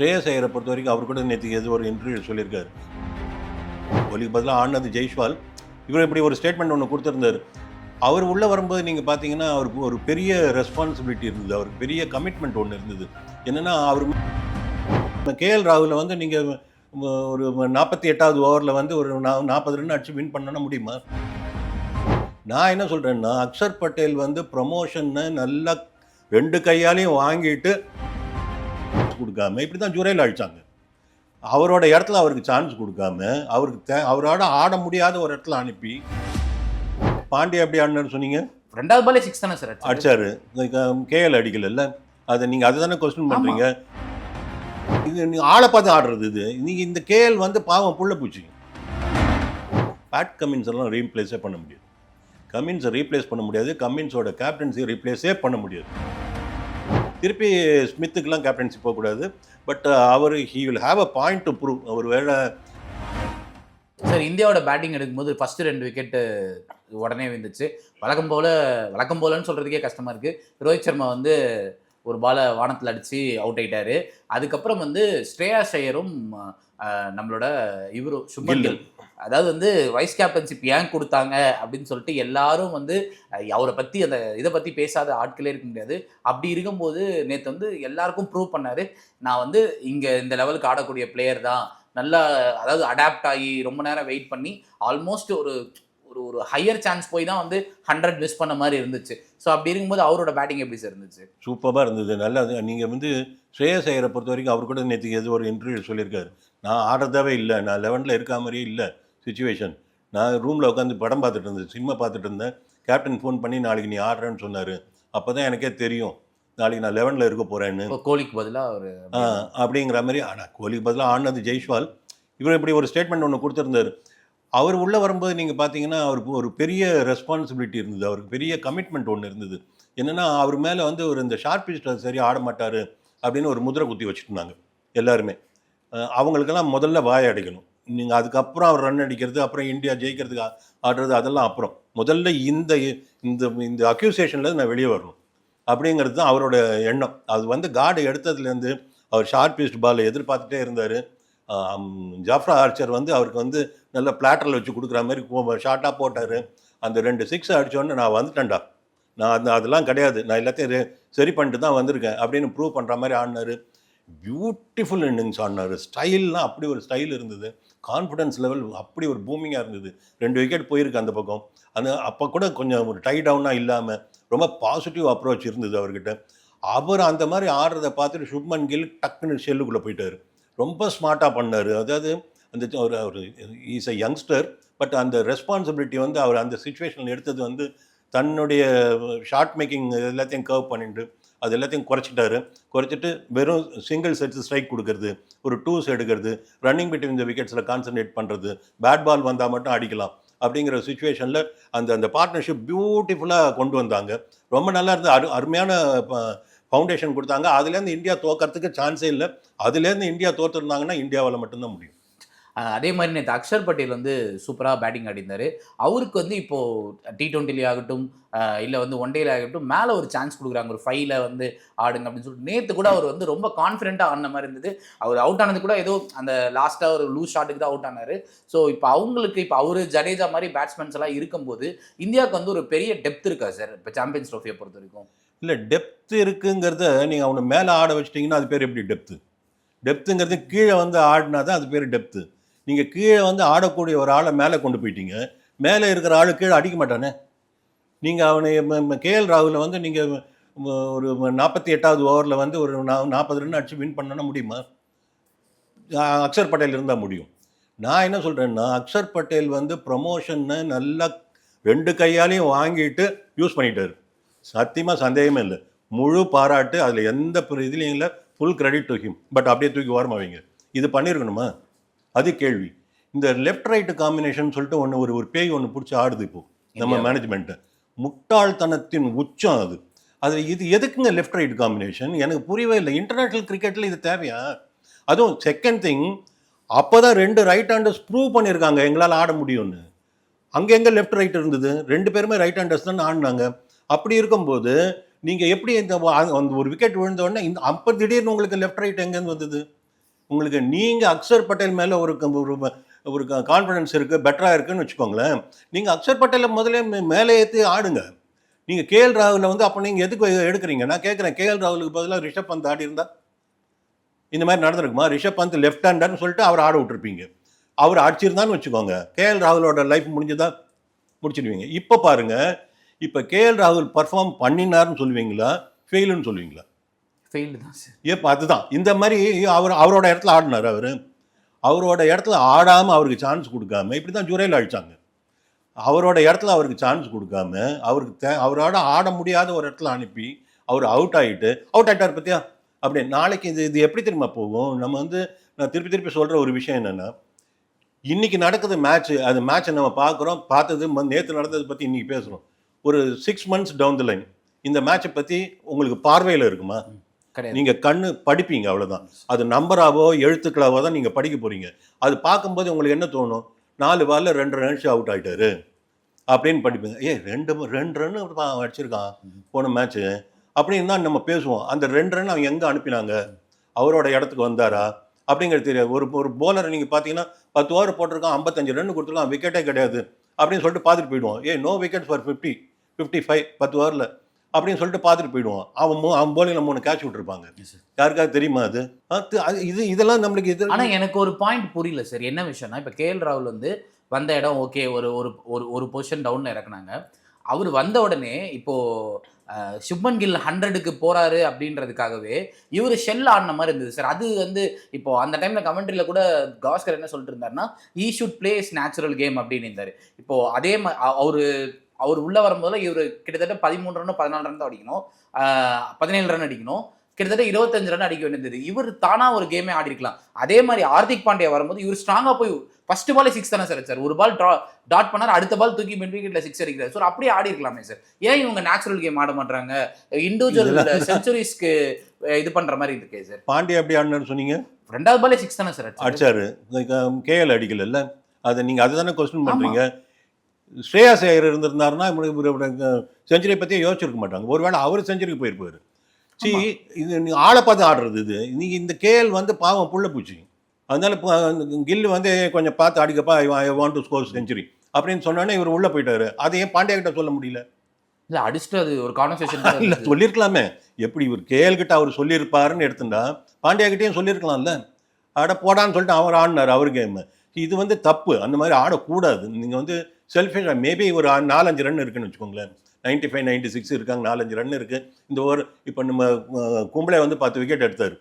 ஸ்ரேயஸ் ஐயரை பொறுத்த வரைக்கும் அவர் கூட நேற்று ஏதோ ஒரு இன்டர்வியூ சொல்லியிருக்காரு. ஒலிக்கு பதிலாக ஆனந்த் ஜெய்ஷ்வால் இவர் இப்படி ஒரு ஸ்டேட்மெண்ட் ஒன்று கொடுத்துருந்தாரு. அவர் உள்ளே வரும்போது நீங்கள் பார்த்தீங்கன்னா அவருக்கு ஒரு பெரிய ரெஸ்பான்சிபிலிட்டி இருந்தது. அவருக்கு பெரிய கமிட்மெண்ட் ஒன்று இருந்தது. என்னென்னா அவர் கே எல் ராகுல வந்து நீங்கள் ஒரு நாற்பத்தி எட்டாவது ஓவரில் வந்து ஒரு நா- நாற்பது ரன் அடிச்சு வின் பண்ணனா முடியுமா? நான் என்ன சொல்கிறேன்னா அக்ஷர் பட்டேல் வந்து ப்ரமோஷன்னு நல்லா ரெண்டு கையாலையும் வாங்கிட்டு கொடுக்காம இப்படி தான் ஜுரையில் அழிச்சாங்க. அவரோட இடத்துல அவருக்கு சான்ஸ் கொடுக்காம அவருக்கு தே அவரோட ஆட முடியாத ஒரு இடத்துல அனுப்பி. பாண்டியா எப்படி ஆடினார் சொன்னீங்க? ரெண்டாவது பாலே சிக்ஸ் தானே சார் அடிச்சாரு. கேஎல் அடிக்கல அதை நீங்கள் அதை தானே கொஸ்டின் பண்ணுறீங்க இது நீ ஆளை பார்த்து ஆடுறது இது. நீங்கள் இந்த கேஎல் வந்து பாவம் புள்ள பூச்சி. பேட் கமின்ஸ் எல்லாம் ரீப்ளேஸே பண்ண முடியாது. கமின்ஸை ரீப்ளேஸ் பண்ண முடியாது. கமின்ஸோட கேப்டன்சி ரீப்ளேஸே பண்ண முடியாது. திருப்பி ஸ்மித்துக்கெல்லாம் கேப்டன்சி போகக்கூடாது. But our he will have a point to prove அவர் வேற சார் இந்தியாவோட பேட்டிங் எடுக்கும்போது ஃபர்ஸ்ட் ரெண்டு விக்கெட் உடனே வந்துச்சு வழக்கம் போல வழக்கம் போலன்னு சொல்றதுக்கே கஷ்டமா இருக்கு. ரோஹித் சர்மா வந்து ஒரு பாலை வானத்தில் அடிச்சு அவுட் ஆயிட்டாரு. அதுக்கப்புறம் வந்து ஸ்ரேயா ஷையரும் அஹ், நம்மளோட இவரும் சுப்மன் கில் அதாவது வந்து வைஸ் கேப்டன்ஷிப் ஏன் கொடுத்தாங்க அப்படின்னு சொல்லிட்டு எல்லாரும் வந்து அவரை பற்றி அந்த இதை பற்றி பேசாத ஆட்களே இருக்க முடியாது. அப்படி இருக்கும்போது நேற்று வந்து எல்லாருக்கும் ப்ரூவ் பண்ணார். நான் வந்து இங்கே இந்த லெவலுக்கு ஆடக்கூடிய பிளேயர் தான். நல்லா அதாவது அடாப்ட் ஆகி ரொம்ப நேரம் வெயிட் பண்ணி ஆல்மோஸ்ட் ஒரு ஒரு ஒரு ஹையர் சான்ஸ் போய் தான் வந்து ஹண்ட்ரட் மிஸ் பண்ண மாதிரி இருந்துச்சு. ஸோ அப்படி இருக்கும்போது அவரோட பேட்டிங் எப்படி சார் இருந்துச்சு? சூப்பராக இருந்தது. நல்லா நீங்கள் வந்து ஸ்ரேயஸ் ஐயரை பொறுத்த வரைக்கும் அவர் கூட நேற்று ஏதோ ஒரு இன்டர்வியூ சொல்லியிருக்காரு. நான் ஆடுறதாவே இல்லை. நான் லெவனில் இருக்க மாதிரியே இல்லை. சுச்சுவேஷன் நான் ரூமில் உட்காந்து படம் பார்த்துட்டு இருந்தேன் சினிமா பார்த்துட்டு இருந்தேன். கேப்டன் ஃபோன் பண்ணி நாளைக்கு நீ ஆடுறேன்னு சொன்னார். அப்போ தான் எனக்கே தெரியும். நாளைக்கு நான் லெவனில் இருக்க போகிறேன்னு கோலிக்கு பதிலாக ஒரு அப்படிங்கிற மாதிரி ஆனால் கோலிக்கு பதிலாக ஆடினது ஜெய்ஷ்வால் இவர் இப்படி ஒரு ஸ்டேட்மெண்ட் ஒன்று கொடுத்துருந்தாரு. அவர் உள்ளே வரும்போது நீங்கள் பார்த்தீங்கன்னா அவருக்கு ஒரு பெரிய ரெஸ்பான்சிபிலிட்டி இருந்தது. அவருக்கு பெரிய கமிட்மெண்ட் ஒன்று இருந்தது. என்னென்னா அவர் மேலே வந்து ஒரு இந்த ஷார்ட் பிஸ்டர் சரி ஆட மாட்டார் அப்படின்னு ஒரு முதிரை குத்தி வச்சுட்டு இருந்தாங்க எல்லாருமே. அவங்களுக்கெல்லாம் முதல்ல வாய அடிக்கணும். நீங்கள் அதுக்கப்புறம் அவர் ரன் அடிக்கிறது அப்புறம் இந்தியா ஜெயிக்கிறதுக்கு ஆடுறது அதெல்லாம் அப்புறம். முதல்ல இந்த இந்த இந்த அக்யூசேஷனில் நான் வெளியே வரணும். அப்படிங்கிறது தான் அவரோட எண்ணம். அது வந்து காடு எடுத்ததுலேருந்து அவர் ஷார்ட் பீஸ்ட் பால் எதிர்பார்த்துட்டே இருந்தார். ஜாஃப்ரா ஆர்ச்சர் வந்து அவருக்கு வந்து நல்ல பிளாட்டரில் வச்சு கொடுக்குற மாதிரி ஷார்ட்டாக போட்டார். அந்த ரெண்டு சிக்ஸ் அடிச்சோடனே நான் வந்துட்டேன்டா. நான் அந்த அதெல்லாம் கிடையாது. நான் எல்லாத்தையும் சரி பண்ணிட்டு தான் வந்திருக்கேன் அப்படின்னு ப்ரூவ் பண்ணுற மாதிரி ஆடினார். பியூட்டிஃபுல் இன்னிங்ஸ் ஆடினார் ஸ்டைல்லாம் அப்படி ஒரு ஸ்டைல் இருந்தது. கான்ஃபிடன்ஸ் லெவல் அப்படி ஒரு பூமிங்காக இருந்தது. ரெண்டு விக்கெட் போயிருக்கு அந்த பக்கம். அந்த அப்போ கூட கொஞ்சம் ஒரு டை டவுனாக இல்லாமல் ரொம்ப பாசிட்டிவ் அப்ரோச் இருந்தது அவர்கிட்ட. அவர் அந்த மாதிரி ஆடுறதை பார்த்துட்டு சுப்மன் கில் டக்குன்னு ஷெல்லுக்குள்ளே போயிட்டார். ரொம்ப ஸ்மார்ட்டாக பண்ணார். அதாவது அந்த ஒரு ஒரு இஸ் அ யங்ஸ்டர் பட் அந்த ரெஸ்பான்சிபிலிட்டி வந்து அவர் அந்த சுச்சுவேஷனில் எடுத்தது வந்து தன்னுடைய ஷார்ட் மேக்கிங் எல்லாத்தையும் கர்வ் பண்ணிட்டு அது எல்லாத்தையும் குறைச்சிட்டாரு. குறைச்சிட்டு வெறும் சிங்கிள் செட்ஸ் ஸ்ட்ரைக் கொடுக்கறது ஒரு டூஸ் எடுக்கிறது ரன்னிங் பிட்வீன் த விக்கெட்ஸில் கான்சன்ட்ரேட் பண்ணுறது பேட் பால் வந்தால் மட்டும் அடிக்கலாம் அப்படிங்கிற சுச்சுவேஷனில் அந்த அந்த பார்ட்னர்ஷிப் பியூட்டிஃபுல்லாக கொண்டு வந்தாங்க. ரொம்ப நல்லா இருந்தது. அரு அருமையான ஃபவுண்டேஷன் கொடுத்தாங்க. அதுலேருந்து இந்தியா தோக்கிறதுக்கு சான்ஸே இல்லை. அதுலேருந்து இந்தியா தோற்றுருந்தாங்கன்னா இந்தியாவால் மட்டும்தான் முடியும். அதே மாதிரி நேற்று அக்ஷர் பட்டேல் வந்து சூப்பராக பேட்டிங் ஆடிந்தார் அவருக்கு வந்து இப்போது டி ட்வெண்ட்டிலே ஆகட்டும் இல்லை வந்து ஒன் டேல ஆகட்டும் மேலே ஒரு சான்ஸ் கொடுக்குறாங்க. ஒரு ஃபைவ்ல வந்து ஆடுங்க அப்படின்னு சொல்லிட்டு. நேற்று கூட அவர் வந்து ரொம்ப கான்ஃபிடென்ட்டாக ஆடின மாதிரி இருந்தது. அவர் அவுட் ஆனது கூட ஏதோ அந்த லாஸ்ட்டாக ஒரு லூஸ் ஷாட்டுக்கு தான் அவுட் ஆனார். ஸோ இப்போ அவங்களுக்கு இப்போ அவர் ஜடேஜா மாதிரி பேட்ஸ்மேன்ஸ் எல்லாம் இருக்கும்போது இந்தியாவுக்கு வந்து ஒரு பெரிய டெப்த் இருக்கா சார் இப்போ சாம்பியன்ஸ் ட்ரோஃபியை பொறுத்த வரைக்கும். இல்லை டெப்த் இருக்குங்கிறத நீங்கள் அவனை மேலே ஆட வச்சிட்டிங்கன்னா அது பேர் எப்படி டெப்த்து டெப்த்துங்கிறது கீழே வந்து ஆடினா தான் அது பேர் டெப்த்து நீங்கள் கீழே வந்து ஆடக்கூடிய ஒரு ஆளை மேலே கொண்டு போயிட்டீங்க. மேலே இருக்கிற ஆளு கீழே அடிக்க மாட்டானே? நீங்கள் அவனை கேஎல் ராகுல வந்து நீங்கள் ஒரு நாற்பத்தி எட்டாவது ஓவரில் வந்து ஒரு நா நாற்பது ரன் அடிச்சு வின் பண்ணனா முடியுமா? அக்ஷர் பட்டேல் இருந்தால் முடியும். நான் என்ன சொல்கிறேன்னா அக்ஷர் பட்டேல் வந்து ப்ரமோஷனை நல்லா ரெண்டு கையாலையும் வாங்கிட்டு யூஸ் பண்ணிட்டார். சத்தியமாக சந்தேகமே இல்லை. முழு பாராட்டு அதில் எந்த இதுலேயும் இதுலையும் இல்லை full credit to him but அப்படியே தூக்கி ஓரமாக வைங்க. இது பண்ணியிருக்கணுமா அது கேள்வி. இந்த லெஃப்ட் ரைட்டு காம்பினேஷன் சொல்லிட்டு ஒன்று ஒரு ஒரு பேய் ஒன்று பிடிச்சி ஆடுது இப்போ. நம்ம. மேனேஜ்மெண்ட்டை முட்டாள்தனத்தின் உச்சம் அது. அது இது எதுக்குங்க லெஃப்ட் ரைட் காம்பினேஷன் எனக்கு புரியவே இல்லை. இன்டர்நேஷ்னல் கிரிக்கெட்டில் இது தேவையா? அதுவும் செகண்ட் திங் அப்போ தான் ரெண்டு ரைட் ஹேண்டர்ஸ் ப்ரூவ் பண்ணியிருக்காங்க எங்களால் ஆட முடியும்னு. அங்கே எங்கே லெஃப்ட் ரைட் இருந்தது? ரெண்டு பேருமே ரைட் ஹேண்டர்ஸ் தான் ஆடினாங்க. அப்படி இருக்கும்போது நீங்கள் எப்படி இந்த அந்த ஒரு விக்கெட் விழுந்த உடனே இந்த அப்போ திடீர்னு உங்களுக்கு லெஃப்ட் ரைட் எங்கேருந்து வந்தது? உங்களுக்கு நீங்கள் அக்ஷர் பட்டேல் மேலே ஒரு ஒரு கான்ஃபிடன்ஸ் இருக்குது பெட்டராக இருக்குன்னு வச்சுக்கோங்களேன். நீங்கள் அக்ஷர் பட்டேலை முதல்ல மேலே ஏற்றி ஆடுங்க. நீங்கள் கேஎல் ராகுல வந்து அப்போ நீங்கள் எதுக்கு எடுக்கிறீங்க? நான் கேட்குறேன் கேஎல் ராகுலுக்கு பதிலாக ரிஷப் பந்த் ஆடி இருந்தா? இந்த மாதிரி நடந்திருக்குமா? ரிஷப் பந்த் லெஃப்ட் ஹேண்டர்னு சொல்லிட்டு அவர் ஆட விட்டுருப்பீங்க. அவர் அடிச்சிருந்தான்னு வச்சுக்கோங்க. கேஎல் ராகுலோட லைஃப் முடிஞ்சதா? முடிச்சிடுவீங்க. இப்போ பாருங்கள் இப்போ கேஎல் ராகுல் பர்ஃபார்ம் பண்ணினார்னு சொல்லுவீங்களா? ஃபெயிலுன்னு சொல்லுவீங்களா? ஃபெயில்டு தான் சார். ஏப்பா அதுதான். இந்த மாதிரி அவர் அவரோட இடத்துல ஆடினார் அவர். அவரோட இடத்துல ஆடாமல் அவருக்கு சான்ஸ் கொடுக்காம இப்படி தான் ஜுரையில் அழிச்சாங்க. அவரோட இடத்துல அவருக்கு சான்ஸ் கொடுக்காம அவருக்கு தே அவரோட ஆட முடியாத ஒரு இடத்துல அனுப்பி அவர் அவுட் ஆகிட்டு அவுட் ஆகிட்டார் பற்றியா அப்படி நாளைக்கு இது இது எப்படி திரும்ப போகும்? நம்ம வந்து நான் திருப்பி திருப்பி சொல்கிற ஒரு விஷயம் என்னென்னா இன்றைக்கி நடக்குது மேட்ச்சு அது மேட்ச்சை நம்ம பார்க்குறோம் பார்த்தது நேற்று நடந்ததை பற்றி இன்றைக்கி பேசுகிறோம் ஒரு six months down the line இந்த மேட்சை பற்றி உங்களுக்கு பார்வையில் இருக்குமா? கிடையாது. கண்ணு படிப்பீங்க அவ்வளோதான் அது நம்பராகவோ எழுத்துக்களாவோ தான் நீங்கள் படிக்க போகிறீங்க அது பார்க்கும்போது உங்களுக்கு என்ன தோணும்? நாலு பாலில் ரெண்டு ரன்ஸ் அவுட் ஆகிட்டாரு அப்படின்னு படிப்பீங்க. ஏ ரெண்டு ரெண்டு ரன் அடிச்சிருக்கான். போன மேட்ச்சு அப்படின்னு தான் நம்ம பேசுவோம். அந்த ரெண்டு ரன் அவன் எங்கே அனுப்பினாங்க? அவரோட இடத்துக்கு வந்தாரா? அப்படிங்கிறது தெரியாது. ஒரு ஒரு போலரை நீங்கள் பார்த்தீங்கன்னா பத்து ஓவர் போட்டிருக்கான் ஐம்பத்தஞ்சு ரன் கொடுத்துருக்கான் விக்கெட்டே கிடையாது. அப்படின்னு சொல்லிட்டு பார்த்துட்டு போயிடுவோம் a no wicket for fifty fifty five பத்து ஓவரில் அப்படின்னு சொல்லிட்டு பார்த்துட்டு போயிடுவோம் அவன் அவன் போலியில் மூணு கேட்ச் விட்டுருப்பாங்க. யாருக்காவது தெரியுமா அது? இது இதெல்லாம் நம்மளுக்கு இது ஆனா எனக்கு ஒரு பாயிண்ட் புரியல சார் என்ன விஷயம்னா இப்ப கேஎல் ராகுல் வந்து வந்த இடம் ஓகே ஒரு ஒரு ஒரு ஒரு பொசிஷன் டவுன்ல இறக்குனாங்க. அவர் வந்த உடனே இப்போ அஹ், சுப்மன் கில் ஹண்ட்ரடுக்கு போறாரு அப்படின்றதுக்காகவே இவர் ஷெல் ஆடின மாதிரி இருந்தது சார் அது வந்து இப்போ அந்த டைம்ல கமெண்ட்ரியில கூட காஸ்கர் என்ன சொல்லிட்டு இருந்தாருன்னா he should plays natural game அப்படின்னு இருந்தாரு. இப்போ அதே மா அ- அவரு அவர் உள்ள வரும்போது இவர் கிட்டத்தட்ட பதிமூணு ரன் பதினாலு ரன் தான் அடிக்கணும். பதினேழு ரன் அடிக்கணும். கிட்டத்தட்ட இருபத்தஞ்சு ரன் அடிக்க வேண்டியது. இவர் தானா ஒரு கேமே ஆடி இருக்கலாம் அதே மாதிரி ஹார்திக் பாண்டியா வரும்போது இவர் ஸ்ட்ராங்கா போய் ஃபர்ஸ்ட் பாலே சிக்ஸ் தானே சார் சார் ஒரு பால் டாட் பண்ணார் அடுத்த பால் தூக்கி மிட் விக்கெட்ல சிக்ஸ் அடிக்கிறார். சார் அப்படியே ஆடி இருக்கலாமே சார் ஏன் இவங்க நேச்சுரல் கேம் ஆட மாட்டாங்க இண்டிவிஜுவல் செஞ்சுரிஸ்க்கு இது பண்ற மாதிரி இருக்கே சார் பாண்டியா எப்படி ஆடினாரு சொன்னீங்க? ரெண்டாவது பாலே சிக்ஸ் தானே சார் அடிச்சாரு. கேஎல் அடிக்கல அதை நீங்க அதுதானே கொஸ்டின் பண்றீங்க? ஸ்ரேயாஸ் ஐயர் இருந்திருந்தாருன்னா செஞ்சுரி பத்தியே யோசிச்சிருக்க மாட்டாங்க. ஒருவேளை அவர் செஞ்சுரிக்கு போயிருப்பாரு. சி இது நீ ஆளை பார்த்து ஆடுறது இது. நீங்க இந்த கேஎல் வந்து பாவம் புள்ள பூச்சி. அதனால இப்போ கில் வந்து கொஞ்சம் பார்த்து அடிக்கப்பா I want to score century அப்படின்னு சொன்னோன்னே இவர் உள்ள போயிட்டாரு. அதை ஏன் பாண்டியா கிட்ட சொல்ல முடியல? இல்ல அடிச்சுட்டு அது ஒரு இல்ல கான்வர்சேஷன் சொல்லியிருக்கலாமே எப்படி இவர் கேஎல் கிட்ட அவர் சொல்லியிருப்பாருன்னு எடுத்துட்டா பாண்டியா கிட்டேயும் சொல்லியிருக்கலாம்ல ஆட போடான்னு சொல்லிட்டு அவர் ஆடினார் அவர் கேம் இது வந்து தப்பு. அந்த மாதிரி ஆடக்கூடாது. நீங்கள் வந்து செல்ஃபிஷ் மேபி ஒரு நாலஞ்சு ரன் இருக்குன்னு வச்சுக்கோங்களேன். நைன்டி ஃபைவ் நைன்டி சிக்ஸ் இருக்காங்க நாலஞ்சு ரன் இருக்குது இந்த ஓவர் இப்போ நம்ம அஹ், கும்பளே வந்து பத்து விக்கெட் எடுத்தார்.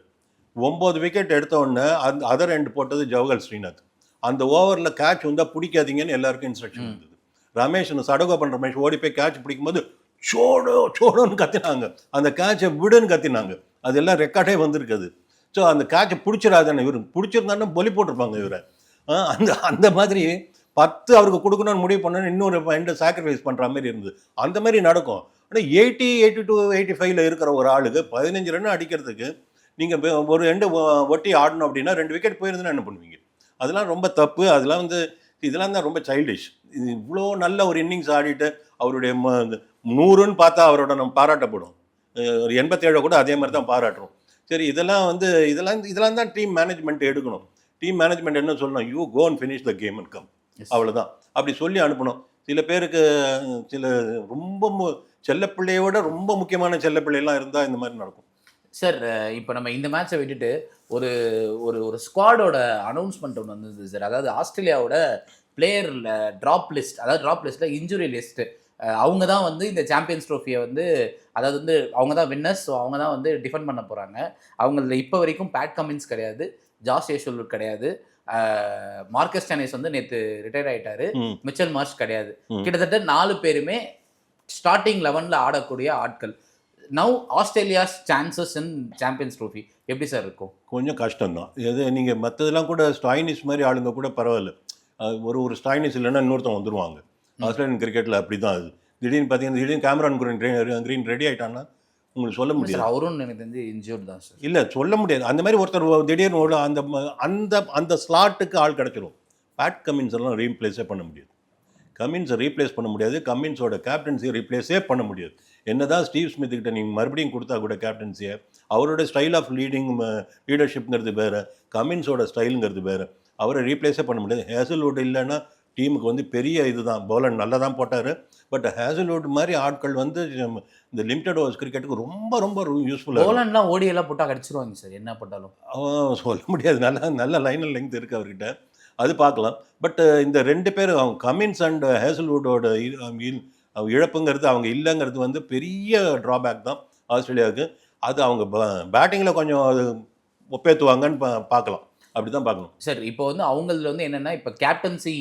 ஒம்பது விக்கெட் எடுத்த உடனே அந்த அதர் எண்ட் போட்டது ஜவஹர் ஸ்ரீநாத். அந்த ஓவரில் கேட்ச் வந்தால் பிடிக்காதீங்கன்னு எல்லாருக்கும் இன்ஸ்ட்ரக்ஷன் இருந்தது ரமேஷ் சடகோபன் ரமேஷ் ஓடி போய் கேட்ச் பிடிக்கும்போது சோடோ சோடோன்னு கத்தினாங்க. அந்த கேட்சை விடுன்னு கத்தினாங்க. அதெல்லாம் ரெக்கார்டே வந்திருக்குது. ஸோ அந்த கேட்சை பிடிச்சிடாதானே இவர் பிடிச்சிருந்தாருன்னா பொலி போட்டிருப்பாங்க இவரை. அந்த அந்த மாதிரி பத்து அவருக்கு கொடுக்கணும்னு முடிவு பண்ணணும் இன்னொரு எண்டை சாக்ரிஃபைஸ் பண்ணுற மாதிரி இருந்தது. அந்த மாதிரி நடக்கும். ஆனால் எயிட்டி எயிட்டி டூ எயிட்டி ஃபைவ்ல இருக்கிற ஒரு ஆளுக்கு பதினஞ்சு ரன் அடிக்கிறதுக்கு நீங்கள் ஒரு ரெண்டு ஒட்டி ஆடணும் அப்படின்னா ரெண்டு விக்கெட் போயிருந்துன்னா என்ன பண்ணுவீங்க? அதெல்லாம் ரொம்ப தப்பு. அதெல்லாம் வந்து இதெல்லாம் தான் ரொம்ப சைல்டிஷ் இது இவ்வளோ நல்ல ஒரு இன்னிங்ஸ் ஆடிட்டு அவருடைய ம- நூறுன்னு பார்த்தா அவரோட நம்ம பாராட்டப்படும். ஒரு எண்பத்தேழை கூட அதே மாதிரி தான் பாராட்டுறோம். சரி இதெல்லாம் வந்து இதெல்லாம் இதெல்லாம் தான் டீம் மேனேஜ்மெண்ட் எடுக்கணும். டீம் மேனேஜ்மெண்ட் என்ன சொல்லணும்? You go and finish the game and come அவ்வளவுதான். அப்படி சொல்லி அனுப்பணும். சில பேருக்கு சில ரொம்ப மு- செல்லப்பிள்ளையை விட ரொம்ப முக்கியமான செல்லப்பிள்ளைலாம் இருந்தால் இந்த மாதிரி நடக்கும். சார் இப்போ நம்ம இந்த மேட்சை விட்டுட்டு ஒரு ஒரு ஒரு ஸ்குவாடோட அனௌன்ஸ்மெண்ட் ஒன்று வந்தது சார் அதாவது ஆஸ்திரேலியாவோட பிளேயரில் ட்ராப் லிஸ்ட் அதாவது ட்ராப் லிஸ்ட்டில் இன்ஜுரி லிஸ்ட்டு அவங்க தான் வந்து இந்த சாம்பியன்ஸ் ட்ரோஃபியை வந்து அதாவது வந்து அவங்க தான் வின்னர்ஸ் ஸோ அவங்க தான் வந்து டிஃபெண்ட் பண்ண போகிறாங்க அவங்கள இப்போ வரைக்கும் பேட் கமின்ஸ் கிடையாது ஜாஸ் ஏஷுல் கிடையாது. மார்க்கஸ் டெனிஸ் வந்து நேற்று ரிட்டையர் ஆயிட்டாரு. மிச்சல் மார்ஷ் கிடையாது. கிட்டத்தட்ட நாலு பேருமே ஸ்டார்டிங் லெவனில் ஆடக்கூடிய ஆட்கள். Now Australia's chances in Champions Trophy எப்படி சார் இருக்கும்? கொஞ்சம் கஷ்டம்தான். இது நீங்கள் மற்றதெல்லாம் கூட ஸ்டாயினிஸ் மாதிரி ஆளுங்க கூட பரவாயில்ல. ஒரு ஒரு ஸ்டாயினிஸ் இல்லைன்னா இன்னொருத்தன் வந்துருவாங்க. ஆஸ்திரேலியன் கிரிக்கெட்டில் அப்படி தான் அது திடீர்னு பார்த்தீங்கன்னா திடீர்னு கேமரான் குரீன் கிரீன் ரெடி ஆயிட்டான்னா உங்களுக்கு சொல்ல முடியாது அவரும் எனக்கு தெரிஞ்சு இன்ஜூர்ட் தான் சார். இல்லை சொல்ல முடியாது. அந்த மாதிரி ஒருத்தர் திடீர்னு ஒரு அந்த அந்த அந்த ஸ்லாட்டுக்கு ஆள் கிடச்சிரும். பேட் கமின்ஸ் எல்லாம் ரீப்ளேஸே பண்ண முடியாது. கமின்ஸை ரீப்ளேஸ் பண்ண முடியாது. கமின்ஸோட கேப்டன்சியை ரீப்ளேஸே பண்ண முடியாது. என்னதான் ஸ்டீவ் ஸ்மித் கிட்ட நீங்கள் மறுபடியும் கொடுத்தா கூட கேப்டன்சியை அவரோட ஸ்டைல் ஆஃப் லீடிங் லீடர்ஷிப்ங்கிறது வேறு. கமின்ஸோட ஸ்டைலுங்கிறது வேறு. அவரை ரீப்ளேஸே பண்ண முடியாது. ஹேசல்வுட் இல்லைன்னா டீமுக்கு வந்து பெரிய இதுதான். பவுலர் நல்லா தான் போட்டார். பட் ஹேசல்வுட் மாதிரி ஆட்கள் வந்து இந்த லிமிடெட் ஓவர்ஸ் கிரிக்கெட்டுக்கு ரொம்ப ரொம்ப யூஸ்ஃபுல்லாக போலண்ட்லாம் ஓடி எல்லாம் போட்டா கடிச்சிருவாங்க சார். என்ன போட்டாலும் அவன் சொல்ல முடியாது. நல்ல நல்ல லைன் லெங்க் இருக்குது அவர்கிட்ட. அது பார்க்கலாம். பட் இந்த ரெண்டு பேரும் அவங்க கமின்ஸ் அண்ட் ஹேசல்வுட்டோட இழப்புங்கிறது அவங்க இல்லைங்கிறது வந்து பெரிய ட்ராபேக் தான் ஆஸ்திரேலியாவுக்கு. அது அவங்க பேட்டிங்கில் கொஞ்சம் அது ஒப்பேத்துவாங்கன்னு பா பார்க்கலாம். அப்படி தான் பார்க்கணும். சார் இப்போ வந்து அவங்களதுல வந்து என்னன்னா இப்போ கேப்டன்சி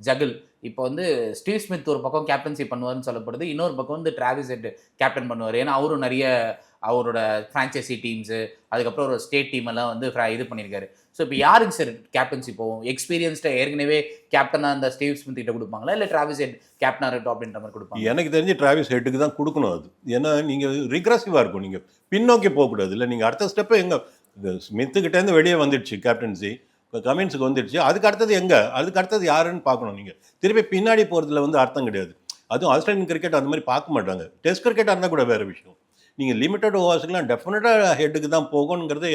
ஜகில் இப்போ வந்து ஸ்டீவ் ஸ்மித் ஒரு பக்கம் கேப்டன்சி பண்ணுவார்னு சொல்லப்படுது இன்னொரு பக்கம் வந்து டிராவிஸ் ஹெட் கேப்டன் பண்ணுவார். ஏன்னா அவரும் நிறைய அவரோட ஃப்ரான்ச்சைசி டீம்ஸு அதுக்கப்புறம் ஒரு ஸ்டேட் டீம் எல்லாம் வந்து இது பண்ணியிருக்காரு. ஸோ இப்போ யாருக்கு சார் கேப்டன்சி போகும் எக்ஸ்பீரியன்ஸ்டாக ஏற்கனவே கேப்டனாக அந்த ஸ்டீவ் ஸ்மித் கிட்ட கொடுப்பாங்களா? இல்லை டிராவிஸ் ஹெட் கேப்டனாக இருக்கட்டும் அப்படின்ற மாதிரி கொடுப்பாங்க எனக்கு தெரிஞ்சு டிராவிஸ் ஹெட்டுக்கு தான் கொடுக்கணும் அது. ஏன்னா நீங்கள் ரிக்ரஸிவாக இருக்கும் நீங்கள் பின்னோக்கி போகக்கூடாது. இல்லை நீங்கள் அடுத்த ஸ்டெப்பு எங்கே ஸ்மித்துக்கிட்டேருந்து வெளியே வந்துடுச்சு கேப்டன்சி கமின்ஸுக்கு வந்துடுச்சு. அதுக்கு அடுத்தது எங்கே? அதுக்கு அடுத்தது யாருன்னு பார்க்கணும் நீங்கள் திருப்பி பின்னாடி போகிறதுல வந்து அர்த்தம் கிடையாது. அதுவும் ஆஸ்திரேலியன் கிரிக்கெட் அந்த மாதிரி பார்க்க மாட்டாங்க. டெஸ்ட் கிரிக்கெட்டாக இருந்தால் கூட வேறு விஷயம். நீங்கள் லிமிட்டட் ஓவர்ஸ்க்குலாம் டெஃபினட்டாக ஹெட்டுக்கு தான் போகணுங்கிறது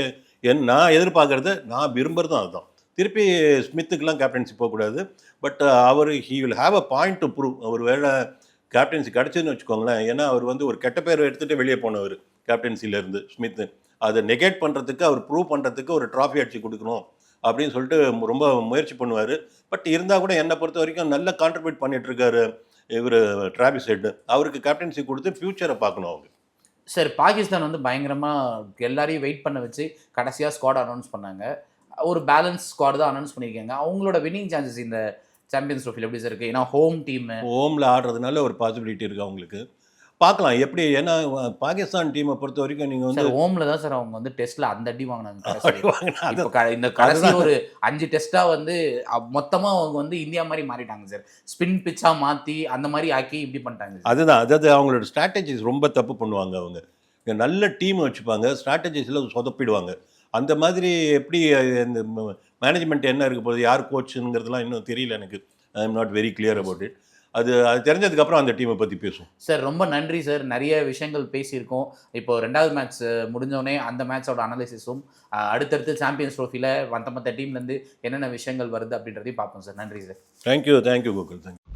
என் நான் எதிர்பார்க்கறது. நான் விரும்புகிறதும் அதுதான். திருப்பி ஸ்மித்துக்கெலாம் கேப்டன்சி போகக்கூடாது. But our he will have a point to prove அவர் வேலை கேப்டன்சி கிடச்சதுன்னு வச்சுக்கோங்களேன். ஏன்னா அவர் வந்து ஒரு கெட்ட பேர் எடுத்துகிட்டு வெளியே போனவர் கேப்டன்சிலேருந்து ஸ்மித்து அதை நெகேட் பண்ணுறதுக்கு அவர் ப்ரூவ் பண்ணுறதுக்கு ஒரு ட்ராஃபி அடிச்சு கொடுக்கணும் அப்படின்னு சொல்லிட்டு ரொம்ப முயற்சி பண்ணுவார். பட் இருந்தால் கூட என்னை பொறுத்த வரைக்கும் நல்ல கான்ட்ரிபியூட் பண்ணிட்டு இருக்காரு இவர் டிராவிஸ் ஹெட் அவருக்கு கேப்டன்சி கொடுத்து ஃப்யூச்சரை பார்க்கணும் அவங்க. சார் பாகிஸ்தான் வந்து பயங்கரமாக எல்லாரையும் வெயிட் பண்ண வச்சு கடைசியாக ஸ்குவாட் அனௌன்ஸ் பண்ணாங்க. ஒரு பேலன்ஸ் ஸ்குவாட் தான் அனௌன்ஸ் பண்ணியிருக்காங்க. அவங்களோட வின்னிங் சான்சஸ் இந்த சாம்பியன்ஸ் ட்ரோஃபியில் எப்படி சார் இருக்குது ஏன்னா ஹோம் டீம் ஹோமில் ஆடுறதுனால ஒரு பாசிபிலிட்டி இருக்குது அவங்களுக்கு. பார்க்கலாம். எப்படி? ஏன்னா பாகிஸ்தான் டீமை பொறுத்த வரைக்கும் நீங்கள் வந்து ஹோம்ல தான் சார் அவங்க வந்து டெஸ்ட்ல அந்த அடி வாங்கினாங்க. இந்த கடைசி ஒரு அஞ்சு டெஸ்டா வந்து அ- மொத்தமா அவங்க வந்து இந்தியா மாதிரி மாறிட்டாங்க சார். ஸ்பின் பிச்சா மாத்தி அந்த மாதிரி ஆக்கி இப்படி பண்ணிட்டாங்க. அதுதான். அதாவது அவங்களோட ஸ்ட்ராட்டஜிஸ் ரொம்ப தப்பு பண்ணுவாங்க அவங்க. நல்ல டீம் வச்சுப்பாங்க ஸ்ட்ராட்டஜிஸில் சொதப்பிடுவாங்க. அந்த மாதிரி எப்படி இந்த மேனேஜ்மெண்ட் என்ன இருக்க போகுது? யார் கோச்சுங்கிறதுலாம் இன்னும் தெரியல எனக்கு. I am not very clear about it அது அது தெரிஞ்சதுக்கப்புறம் அந்த டீமை பற்றி பேசுவோம். சார் ரொம்ப நன்றி சார். நிறைய விஷயங்கள் பேசியிருக்கோம். இப்போ ரெண்டாவது மேட்ச் முடிஞ்சோடனே அந்த மேட்சோட அனலிசிஸும் அடுத்தடுத்து சாம்பியன்ஸ் ட்ரோஃபியில் மற்ற மற்ற டீம்லேருந்து என்னென்ன விஷயங்கள் வருது அப்படின்றதையும் பார்ப்போம் சார். நன்றி sir. Thank you thank you Gokul. Thank you